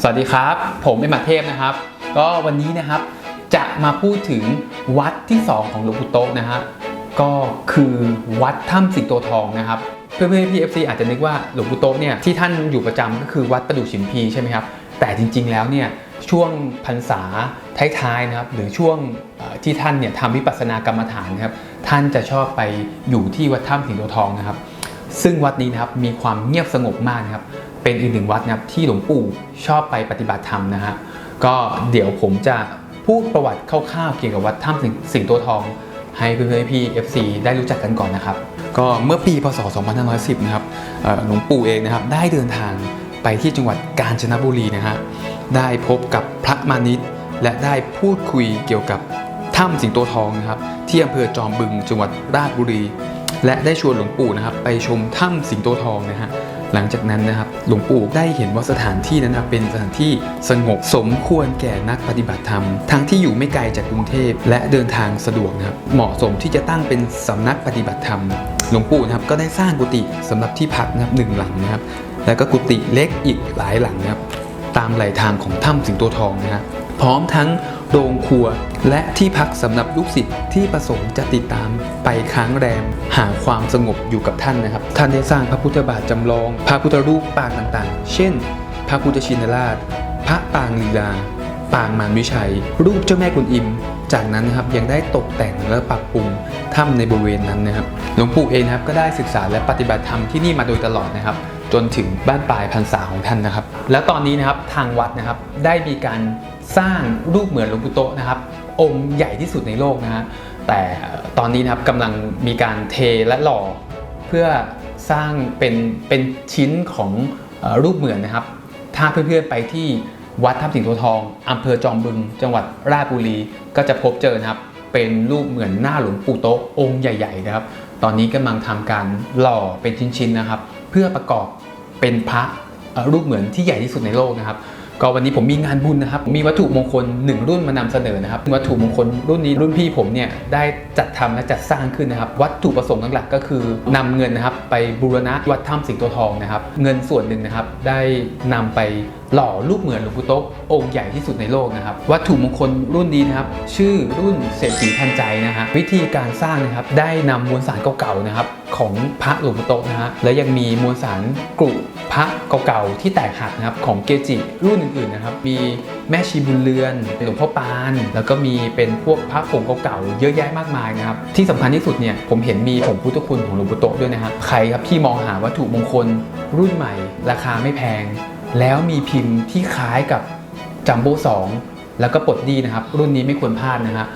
สวัสดีครับ ผมเป็นหมาเทพนะครับ ก็วันนี้นะครับจะมาพูดถึงวัดที่ 2 ของหลวงปู่โตนะฮะก็คือวัดถ้ำสิงโตทองนะครับเพื่อนๆพี่เอฟซีอาจจะนึกว่าหลวงปู่โตเนี่ยที่ท่านอยู่ประจำก็คือวัดประดู่ฉิมพีใช่ไหมครับแต่จริง ๆ แล้วเนี่ยช่วงพรรษาท้ายๆนะครับหรือช่วงที่ท่านเนี่ยทำวิปัสสนากรรมฐานนะครับท่านจะชอบไปอยู่ที่วัดถ้ำสิงโตทองนะครับ ซึ่งวัดนี้นะครับมีความเงียบสงบมากนะครับ เป็นอีกหนึ่งวัดนะครับที่หลวงปู่ชอบไปปฏิบัติธรรมนะฮะก็เดี๋ยวผมจะพูดประวัติคร่าวๆเกี่ยวกับวัดถ้ำสิงโตทอง ให้เพื่อนๆพี่ FC ได้รู้จักกันก่อนนะครับ ก็เมื่อปีพศ 2510 นะครับหลวงปู่เองนะครับได้เดินทางไปที่จังหวัดกาญจนบุรีนะฮะได้พบกับพระมานิตและได้พูดคุยเกี่ยวกับถ้ำสิงโตทองนะครับที่อำเภอจอมบึงจังหวัดราชบุรี และได้ชวนหลวงปู่นะครับไปชมถ้ำสิงโตทองนะฮะ หลังจากนั้นนะครับหลวงปู่ได้เห็นว่าสถานที่นั้นนะเป็นสถานที่สงบสมควรแก่นักปฏิบัติธรรม ทั้งที่อยู่ไม่ไกลจากกรุงเทพและเดินทางสะดวกนะครับเหมาะสมที่จะตั้งเป็นสำนักปฏิบัติธรรม หลวงปู่นะครับก็ได้สร้างกุฏิสำหรับที่พักนะครับหนึ่งหลังนะครับแล้วก็กุฏิเล็กอีกหลายหลังนะครับ ตามไหลทางของถ้ำสิงโตทองนะฮะพร้อมทั้งโรงครัวและที่พักสำหรับลูกศิษย์ที่ประสงค์จะติดตามไปค้างแรม หาความสงบอยู่กับท่านนะครับ ท่านได้สร้างพระพุทธบาทจำลอง พระพุทธรูปปางต่างๆ เช่น พระพุทธชินราช พระปางลีลา ปางมารวิชัย รูปเจ้าแม่กุนอิม จากนั้นนะครับยังได้ตกแต่งและปรับปรุงถ้ำในบริเวณนั้นนะครับหลวงปู่เองนะครับก็ได้ศึกษาและปฏิบัติธรรมที่นี่มาโดยตลอดนะครับ จนถึงบ้านปลายพรรษาของท่านนะครับ แล้วตอนนี้นะครับทางวัดนะครับได้มีการสร้างรูปเหมือนหลวงปู่โตนะครับ องค์ใหญ่ที่สุดในโลกนะฮะแต่ตอนนี้นะครับกำลังมีการเทและหล่อเพื่อสร้างเป็นเป็นชิ้นของรูปเหมือนนะครับ ถ้าเพื่อนๆไปที่วัดถ้ำสิงโตทองอำเภอจอมบึง จังหวัดราชบุรีก็จะพบเจอนะครับ เป็นรูปเหมือนหน้าหลวงปู่โตองค์ใหญ่ ๆ นะครับ ตอนนี้กำลังทำการหล่อเป็นชิ้นๆนะครับ เพื่อประกอบเป็นพระรูปเหมือนที่ใหญ่ที่สุดในโลกนะครับก็วันนี้ผมมีงานบุญนะครับ มีวัตถุมงคลหนึ่งรุ่นมานำเสนอนะครับ วัตถุมงคลรุ่นนี้รุ่นพี่ผมเนี่ยได้จัดทำและจัดสร้างขึ้นนะครับ วัตถุประสงค์หลักๆก็คือนำเงินนะครับ ไปบูรณะวัดถ้ำสิงโตทองนะครับ เงินส่วนหนึ่งนะครับ ได้นำไปหล่อรูปเหมือนหลวงปู่โต๊ะองค์ใหญ่ที่สุดในโลกนะครับ วัตถุมงคลรุ่นนี้นะครับ ชื่อรุ่นเศรษฐีทันใจนะฮะวิธีการสร้างนะครับได้นำมวลสารเก่าๆนะครับ ของพระหลวงปู่โตนะฮะและยังมีมวลสารกรุพระเก่าๆที่แตกหักนะครับของเกจิรุ่นอื่นๆนะครับมีแม่ชีบุญเรือนหลวงพ่อปาน แล้วก็มีเป็นพวกพระผงเก่าๆเยอะแยะมากมายนะครับที่สำคัญที่สุดเนี่ยผมเห็นมีผงพุทธคุณของหลวงปู่โตด้วยนะฮะใครครับที่มองหาวัตถุมงคลรุ่นใหม่ ราคาไม่แพง แล้วมีพิมพ์ที่คล้ายกับจัมโบ้สอง แล้วก็ปลดดีนะครับ รุ่นนี้ไม่ควรพลาดนะฮะ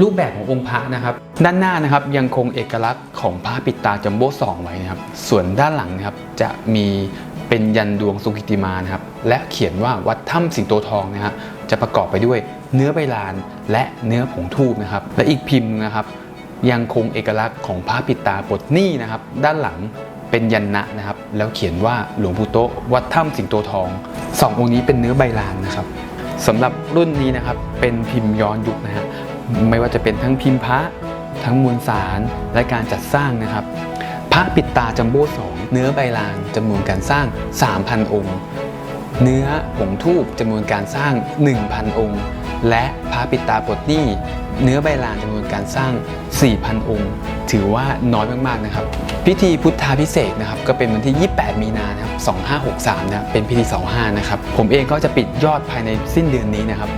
รูปแบบขององค์พระนะครับ ด้านหน้านะครับยังคงเอกลักษณ์ของพระปิดตาจัมโบ้สองไว้นะครับ ส่วนด้านหลังนะครับจะมีเป็นยันดวงสุกิติมานะครับ และเขียนว่าวัดถ้ำสิงโตทองนะฮะจะประกอบไปด้วยเนื้อใบลานและเนื้อผงทูบนะครับ และอีกพิมพ์นะครับ ยังคงเอกลักษณ์ของพระปิดตาปลดหนี้นะครับ ด้านหลังเป็นยันนะนะครับ แล้วเขียนว่าหลวงปู่โตวัดถ้ำสิงโตทองสององค์นี้เป็นเนื้อใบลานนะครับ สำหรับรุ่นนี้นะครับเป็นพิมพ์ย้อนยุคนะฮะไม่ว่าจะเป็นทั้งพิมพ์พระทั้งมวลสารและการจัดสร้างนะครับ พระปิดตาจัมโบ้สองเนื้อใบลานจำนวนการสร้าง 3,000 องค์ เนื้อผงทูบจำนวนการสร้าง 1,000 องค์ และพระปิตาปดนี้เนื้อใบลานจำนวนการสร้าง 4,000 องค์ ถือว่าน้อยมากๆนะครับ พิธีพุทธาพิเศษนะครับก็เป็นวันที่ 28 มีนานะครับ2563นะเป็นพิธี 25 นะครับ ผมเองก็จะปิดยอดภายในสิ้นเดือนนี้นะครับ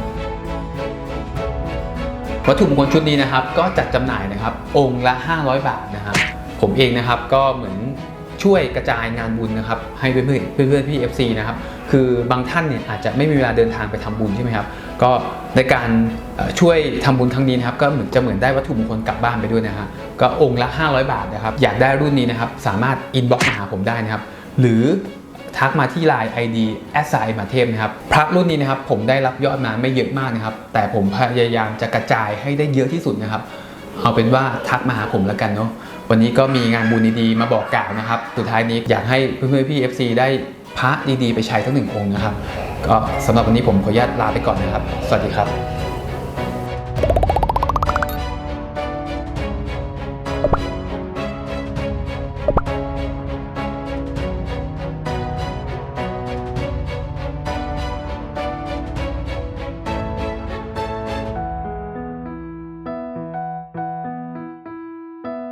วัตถุมงคลชุดนี้นะครับก็จัดจำหน่ายนะครับ องค์ละ 500 บาทนะครับผมเองนะครับก็เหมือนช่วยกระจายงานบุญนะครับ ให้เพื่อนๆเพื่อนๆพี่ FC นะครับคือบางท่านเนี่ยอาจจะไม่มีเวลาเดินทางไปทำบุญใช่ไหมครับ ก็ในการช่วยทำบุญครั้งนี้นะครับก็เหมือนจะเหมือนได้วัตถุมงคลกลับบ้านไปด้วยนะฮะก็องค์ละ 500 บาทนะครับ อยากได้รุ่นนี้นะครับ สามารถอินบ็อกซ์มาหาผมได้นะครับ หรือทักมาที่ Line ID แอสไซมาเทพนะครับพระรุ่นนี้นะครับผมได้รับยอดมาไม่เยอะมากนะครับ แต่ผมพยายามจะกระจายให้ได้เยอะที่สุดนะครับ เอาเป็นว่าทักมาหาผมแล้วกันเนาะวันนี้ก็มีงานบุญดีๆมาบอกกล่าวนะครับ สุดท้ายนี้อยากให้เพื่อนๆพี่ FC ได้ พระดีๆ ไปใช้ทั้งหนึ่งองค์นะครับ ก็สำหรับวันนี้ผมขออนุญาตลาไปก่อนนะครับ สวัสดีครับ